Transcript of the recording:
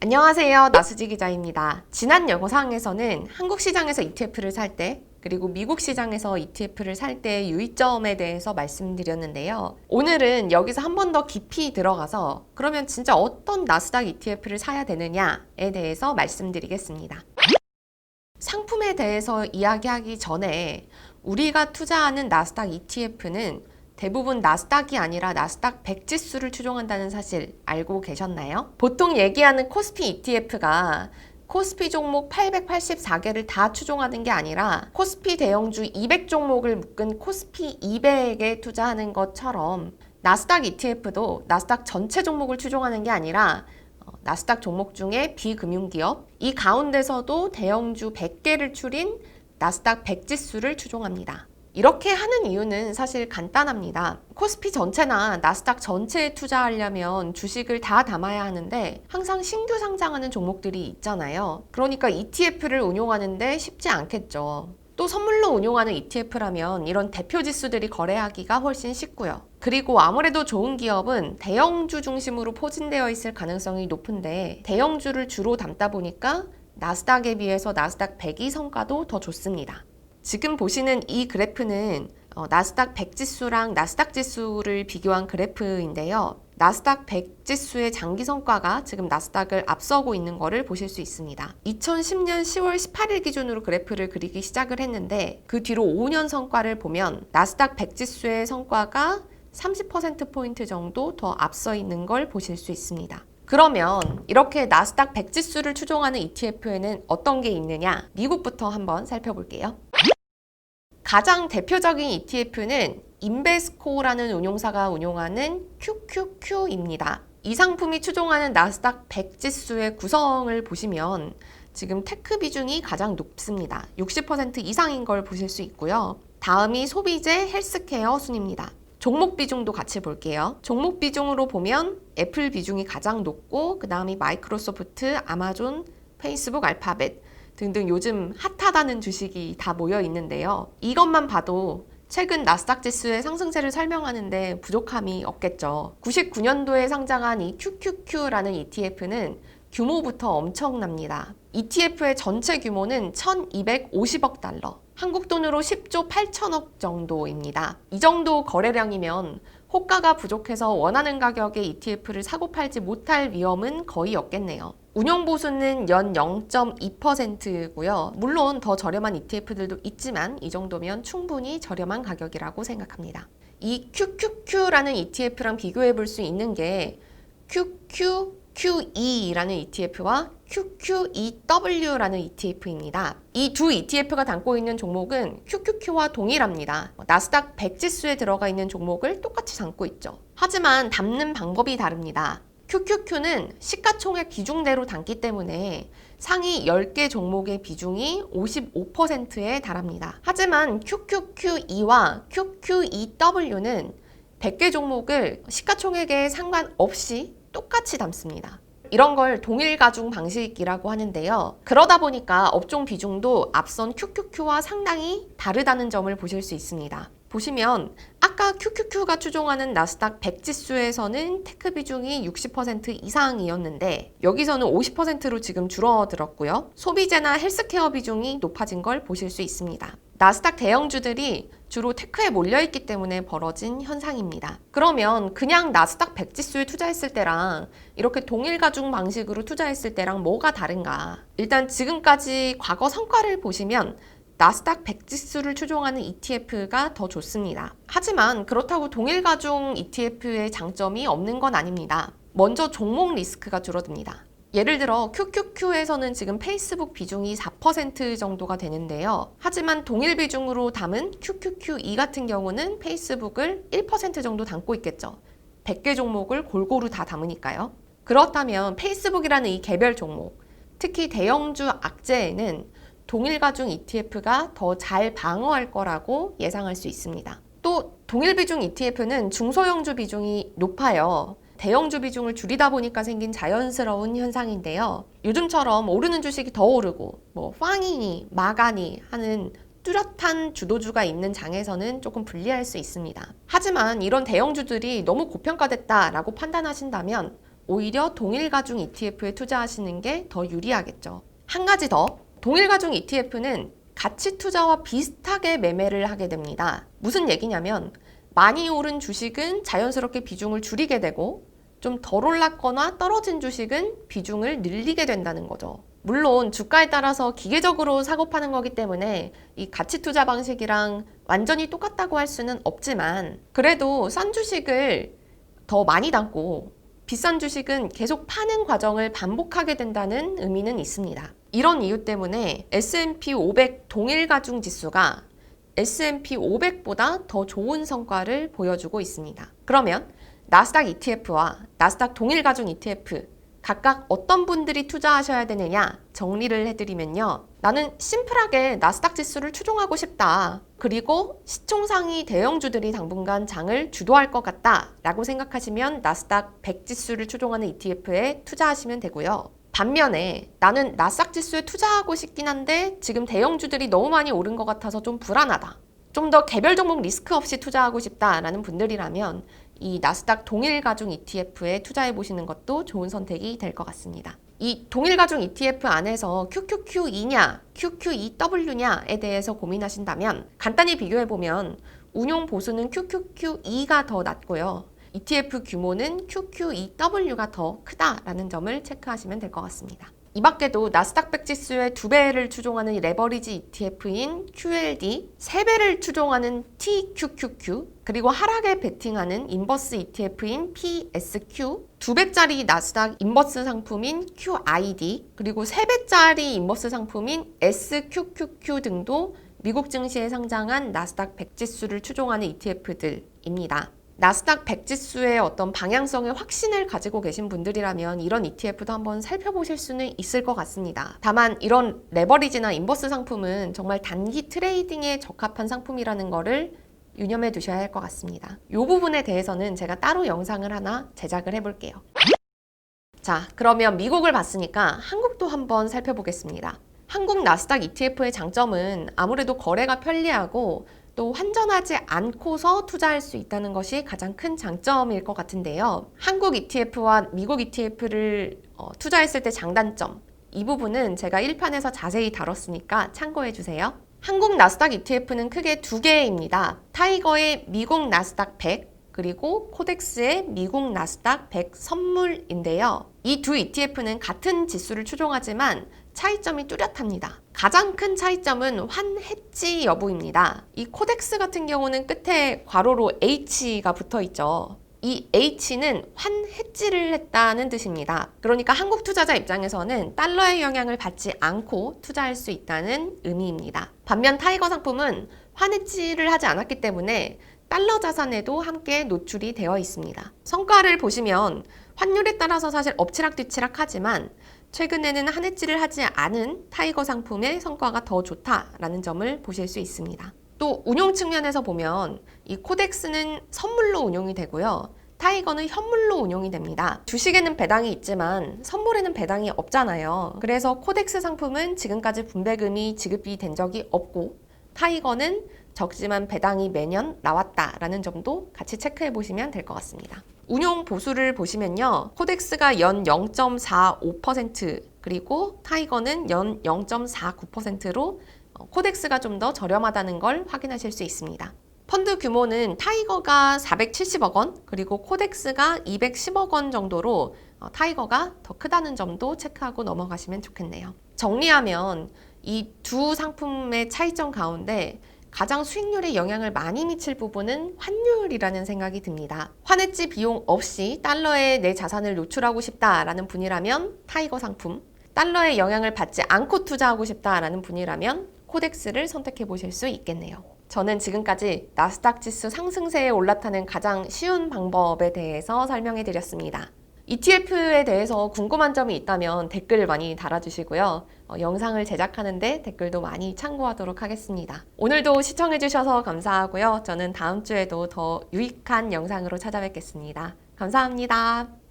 안녕하세요. 나수지 기자입니다. 지난 영상에서는 한국 시장에서 ETF를 살 때, 그리고 미국 시장에서 ETF를 살때 유의점에 대해서 말씀드렸는데요. 오늘은 여기서 한 번 더 깊이 들어가서 그러면 진짜 어떤 나스닥 ETF를 사야 되느냐에 대해서 말씀드리겠습니다. 상품에 대해서 이야기하기 전에 우리가 투자하는 나스닥 ETF는 대부분 나스닥이 아니라 나스닥 100 지수를 추종한다는 사실 알고 계셨나요? 보통 얘기하는 코스피 ETF가 코스피 종목 884개를 다 추종하는 게 아니라 코스피 대형주 200 종목을 묶은 코스피 200에 투자하는 것처럼 나스닥 ETF도 나스닥 전체 종목을 추종하는 게 아니라 어, 나스닥 종목 중에 비금융기업 이 가운데서도 대형주 100개를 추린 나스닥 100 지수를 추종합니다. 이렇게 하는 이유는 사실 간단합니다. 코스피 전체나 나스닥 전체에 투자하려면 주식을 다 담아야 하는데 항상 신규 상장하는 종목들이 있잖아요. 그러니까 ETF를 운용하는데 쉽지 않겠죠. 또 선물로 운용하는 ETF라면 이런 대표 지수들이 거래하기가 훨씬 쉽고요. 그리고 아무래도 좋은 기업은 대형주 중심으로 포진되어 있을 가능성이 높은데 대형주를 주로 담다 보니까 나스닥에 비해서 나스닥 100이 성과도 더 좋습니다. 지금 보시는 이 그래프는 어, 나스닥 100 지수랑 나스닥 지수를 비교한 그래프인데요. 나스닥 100 지수의 장기 성과가 지금 나스닥을 앞서고 있는 것을 보실 수 있습니다. 2010년 10월 18일 기준으로 그래프를 그리기 시작을 했는데 그 뒤로 5년 성과를 보면 나스닥 100 지수의 성과가 30%포인트 정도 더 앞서 있는 걸 보실 수 있습니다. 그러면 이렇게 나스닥 100 지수를 추종하는 ETF에는 어떤 게 있느냐? 미국부터 한번 살펴볼게요. 가장 대표적인 ETF는 인베스코라는 운용사가 운용하는 QQQ입니다. 이 상품이 추종하는 나스닥 100 지수의 구성을 보시면 지금 테크 비중이 가장 높습니다. 60% 이상인 걸 보실 수 있고요. 다음이 소비재 헬스케어 순입니다. 종목 비중도 같이 볼게요. 종목 비중으로 보면 애플 비중이 가장 높고 그 다음이 마이크로소프트, 아마존, 페이스북, 알파벳 등등 요즘 핫하다는 주식이 다 모여 있는데요. 이것만 봐도 최근 나스닥 지수의 상승세를 설명하는데 부족함이 없겠죠. 99년도에 상장한 이 QQQ라는 ETF는 규모부터 엄청납니다. ETF의 전체 규모는 1250억 달러. 한국 돈으로 10조 8천억 정도입니다. 이 정도 거래량이면 호가가 부족해서 원하는 가격의 ETF를 사고 팔지 못할 위험은 거의 없겠네요. 운용 보수는 연 0.2%고요. 물론 더 저렴한 ETF들도 있지만 이 정도면 충분히 저렴한 가격이라고 생각합니다. 이 QQQ라는 ETF랑 비교해 볼 수 있는 게 QQQE라는 ETF와 QQEW라는 ETF입니다. 이 두 ETF가 담고 있는 종목은 QQQ와 동일합니다. 나스닥 100 지수에 들어가 있는 종목을 똑같이 담고 있죠. 하지만 담는 방법이 다릅니다. QQQ는 시가총액 기준대로 담기 때문에 상위 10개 종목의 비중이 55%에 달합니다. 하지만 QQQE와 QQEW는 100개 종목을 시가총액에 상관없이 똑같이 담습니다. 이런 걸 동일 가중 방식이라고 하는데요. 그러다 보니까 업종 비중도 앞선 QQQ와 상당히 다르다는 점을 보실 수 있습니다. 보시면 아까 QQQ가 추종하는 나스닥 100 지수에서는 테크 비중이 60% 이상이었는데 여기서는 50%로 지금 줄어들었고요. 소비재나 헬스케어 비중이 높아진 걸 보실 수 있습니다. 나스닥 대형주들이 주로 테크에 몰려있기 때문에 벌어진 현상입니다. 그러면 그냥 나스닥 100 지수에 투자했을 때랑 이렇게 동일 가중 방식으로 투자했을 때랑 뭐가 다른가? 일단 지금까지 과거 성과를 보시면 나스닥 100 지수를 추종하는 ETF가 더 좋습니다. 하지만 그렇다고 동일 가중 ETF의 장점이 없는 건 아닙니다. 먼저 종목 리스크가 줄어듭니다. 예를 들어 QQQ에서는 지금 페이스북 비중이 4% 정도가 되는데요. 하지만 동일 비중으로 담은 QQQE 같은 경우는 페이스북을 1% 정도 담고 있겠죠. 100개 종목을 골고루 다 담으니까요. 그렇다면 페이스북이라는 이 개별 종목, 특히 대형주 악재에는 동일 가중 ETF가 더 잘 방어할 거라고 예상할 수 있습니다. 또 동일 비중 ETF는 중소형주 비중이 높아요. 대형주 비중을 줄이다 보니까 생긴 자연스러운 현상인데요. 요즘처럼 오르는 주식이 더 오르고 뭐 빵이니 마가니 하는 뚜렷한 주도주가 있는 장에서는 조금 불리할 수 있습니다. 하지만 이런 대형주들이 너무 고평가됐다라고 판단하신다면 오히려 동일 가중 ETF에 투자하시는 게 더 유리하겠죠. 한 가지 더. 동일 가중 ETF는 가치 투자와 비슷하게 매매를 하게 됩니다. 무슨 얘기냐면 많이 오른 주식은 자연스럽게 비중을 줄이게 되고 좀 덜 올랐거나 떨어진 주식은 비중을 늘리게 된다는 거죠. 물론 주가에 따라서 기계적으로 사고 파는 거기 때문에 이 가치 투자 방식이랑 완전히 똑같다고 할 수는 없지만 그래도 싼 주식을 더 많이 담고 비싼 주식은 계속 파는 과정을 반복하게 된다는 의미는 있습니다. 이런 이유 때문에 S&P 500 동일 가중 지수가 S&P 500보다 더 좋은 성과를 보여주고 있습니다. 그러면 나스닥 ETF와 나스닥 동일 가중 ETF 각각 어떤 분들이 투자하셔야 되느냐 정리를 해드리면요. 나는 심플하게 나스닥 지수를 추종하고 싶다. 그리고 시총상위 대형주들이 당분간 장을 주도할 것 같다. 라고 생각하시면 나스닥 100 지수를 추종하는 ETF에 투자하시면 되고요. 반면에 나는 나스닥 지수에 투자하고 싶긴 한데 지금 대형주들이 너무 많이 오른 것 같아서 좀 불안하다. 좀 더 개별 종목 리스크 없이 투자하고 싶다라는 분들이라면 이 나스닥 동일 가중 ETF에 투자해 보시는 것도 좋은 선택이 될 것 같습니다. 이 동일 가중 ETF 안에서 QQQ2냐, QQEW냐에 대해서 고민하신다면 간단히 비교해 보면 운용 보수는 QQQ2가 더 낮고요. ETF 규모는 QQEW가 더 크다라는 점을 체크하시면 될 것 같습니다. 이 밖에도 나스닥 100 지수의 두 배를 추종하는 레버리지 ETF인 QLD, 세 배를 추종하는 TQQQ, 그리고 하락에 베팅하는 인버스 ETF인 PSQ, 두 배짜리 나스닥 인버스 상품인 QID, 그리고 세 배짜리 인버스 상품인 SQQQ 등도 미국 증시에 상장한 나스닥 100 지수를 추종하는 ETF들입니다. 나스닥 100 지수의 어떤 방향성에 확신을 가지고 계신 분들이라면 이런 ETF도 한번 살펴보실 수는 있을 것 같습니다. 다만 이런 레버리지나 인버스 상품은 정말 단기 트레이딩에 적합한 상품이라는 거를 유념해 두셔야 할 것 같습니다. 이 부분에 대해서는 제가 따로 영상을 하나 제작을 해볼게요. 자, 그러면 미국을 봤으니까 한국도 한번 살펴보겠습니다. 한국 나스닥 ETF의 장점은 아무래도 거래가 편리하고 또 환전하지 않고서 투자할 수 있다는 것이 가장 큰 장점일 것 같은데요. 한국 ETF와 미국 ETF를 어, 투자했을 때 장단점 이 부분은 제가 1편에서 자세히 다뤘으니까 참고해 주세요. 한국 나스닥 ETF는 크게 두 개입니다. 타이거의 미국 나스닥 100 그리고 코덱스의 미국 나스닥 100 선물인데요. 이 두 ETF는 같은 지수를 추종하지만 차이점이 뚜렷합니다. 가장 큰 차이점은 환해지 여부입니다. 이 코덱스 같은 경우는 끝에 괄호로 H가 붙어 있죠. 이 H는 환해지를 했다는 뜻입니다. 그러니까 한국 투자자 입장에서는 달러의 영향을 받지 않고 투자할 수 있다는 의미입니다. 반면 타이거 상품은 환해지를 하지 않았기 때문에 달러 자산에도 함께 노출이 되어 있습니다. 성과를 보시면 환율에 따라서 사실 엎치락뒤치락 하지만 최근에는 한해지를 하지 않은 타이거 상품의 성과가 더 좋다라는 점을 보실 수 있습니다. 또 운용 측면에서 보면 이 코덱스는 선물로 운용이 되고요. 타이거는 현물로 운용이 됩니다. 주식에는 배당이 있지만 선물에는 배당이 없잖아요. 그래서 코덱스 상품은 지금까지 분배금이 지급이 된 적이 없고 타이거는 적지만 배당이 매년 나왔다라는 점도 같이 체크해 보시면 될 것 같습니다. 운용 보수를 보시면요. 코덱스가 연 0.45% 그리고 타이거는 연 0.49%로 어, 코덱스가 좀 더 저렴하다는 걸 확인하실 수 있습니다. 펀드 규모는 타이거가 470억 원, 그리고 코덱스가 210억 원 정도로 어, 타이거가 더 크다는 점도 체크하고 넘어가시면 좋겠네요. 정리하면 이 두 상품의 차이점 가운데 가장 수익률에 영향을 많이 미칠 부분은 환율이라는 생각이 듭니다. 환해지 비용 없이 달러에 내 자산을 노출하고 싶다라는 분이라면 타이거 상품, 달러의 영향을 받지 않고 투자하고 싶다라는 분이라면 코덱스를 선택해 보실 수 있겠네요. 저는 지금까지 나스닥 지수 상승세에 올라타는 가장 쉬운 방법에 대해서 설명해 드렸습니다. ETF에 대해서 궁금한 점이 있다면 댓글 많이 달아주시고요. 어, 영상을 제작하는데 댓글도 많이 참고하도록 하겠습니다. 오늘도 시청해주셔서 감사하고요. 저는 다음 주에도 더 유익한 영상으로 찾아뵙겠습니다. 감사합니다.